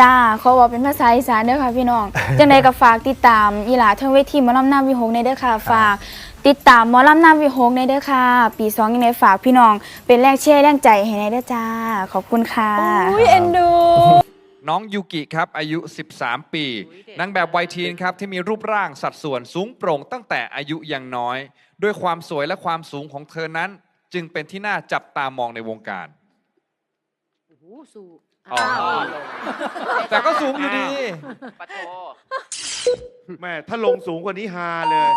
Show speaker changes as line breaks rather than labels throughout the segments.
จ้าขอบอกเป็นภาษาอีสานเด้อค่ะพี่น้อง จังใดก็ฝากติดตามอีหลาเทิงเวทีหมอลำหน้าวิหกในเด้อค่ะ ฝากติดตามหมอลำหน้าวิหกในเด้อค่ะ ปีสองยังไงฝากพี่น้อง เป็นแรงเชียร์แรงใจให้ในเด้อจ้า ขอบคุณค่ะ
อุ้ยเอ็นดู
น้องยูกิครับ อายุ 13 ปีนางแบบวัยทีนครับ ที่มีรูปร่างสัดส่วนสูงโปร่งตั้งแต่อายุยังน้อย ด้วยความสวยและความสูงของเธอนั้น จึงเป็นที่น่าจับตามองในวงการ
โอ้โหสู้
อ๋อแต่ก็สูงอยู่ดี
ปะโท
แม่ถ้าลงสูงกว่านี้ฮาเลย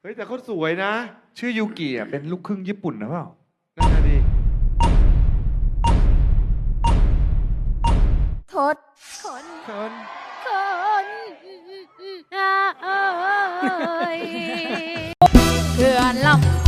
เฮ้ย แต่เขาสวยนะ
ชื่อยูกิอะเป็นลูกครึ่งญี่ปุ่นนะเปล่า
นั่นน่ะดิ
โทษ
คน
คน
คนเอ้ยเพื่อนลำ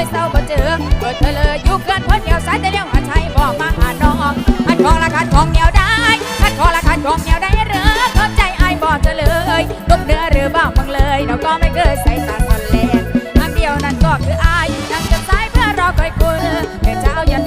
เลยเศร้าบ่เจอเปิดเธอเลยอยู่เกินคนเดียวสายแต่เลี้ยวหาชัยบอกมาหาน้องขัดของละขัดของเหนียวได้ขัดของละขัดของเหนียวได้เรือเข้าใจไอ้บอกเธอเลยตกเนื้อหรือบ้าบังเลยเราก็ไม่เคยใส่ตาสันแลนอันเดียวนั้นก็คืออายนั่งกับสายเพื่อรอคอยคุณเมื่อเช้ายัน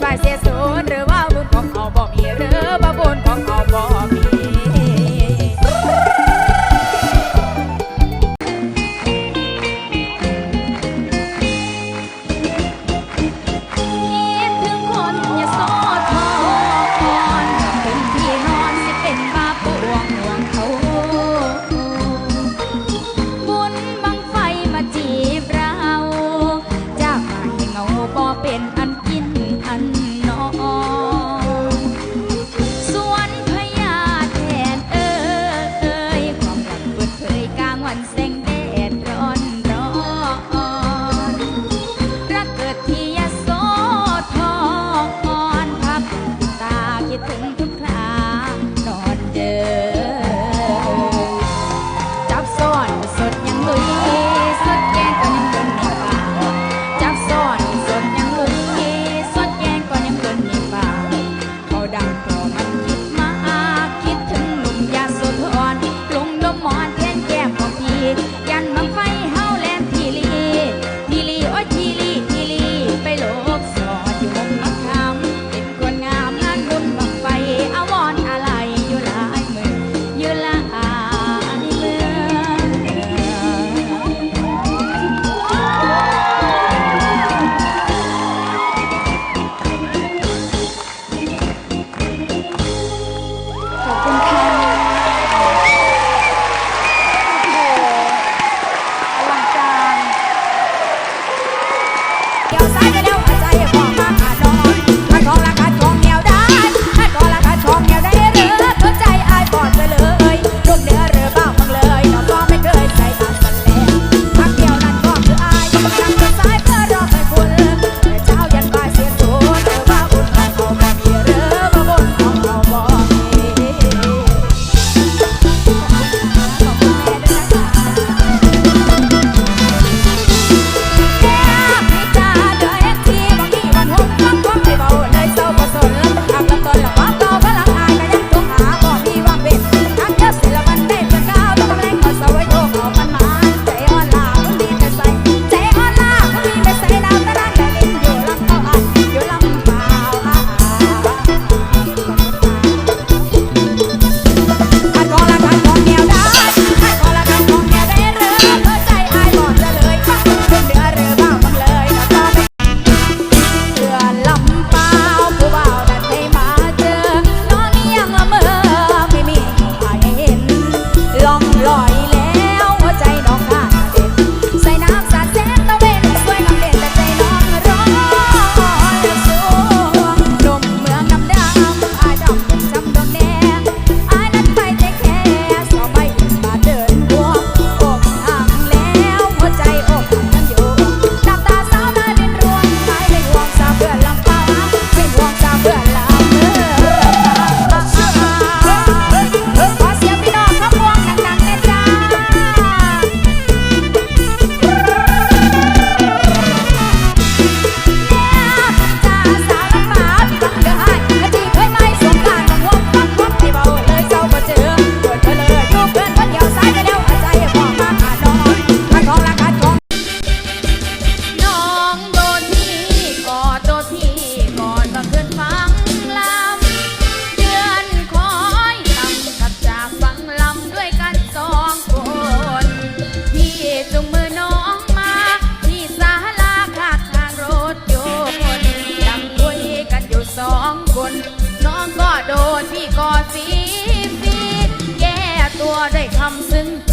运盛。 แ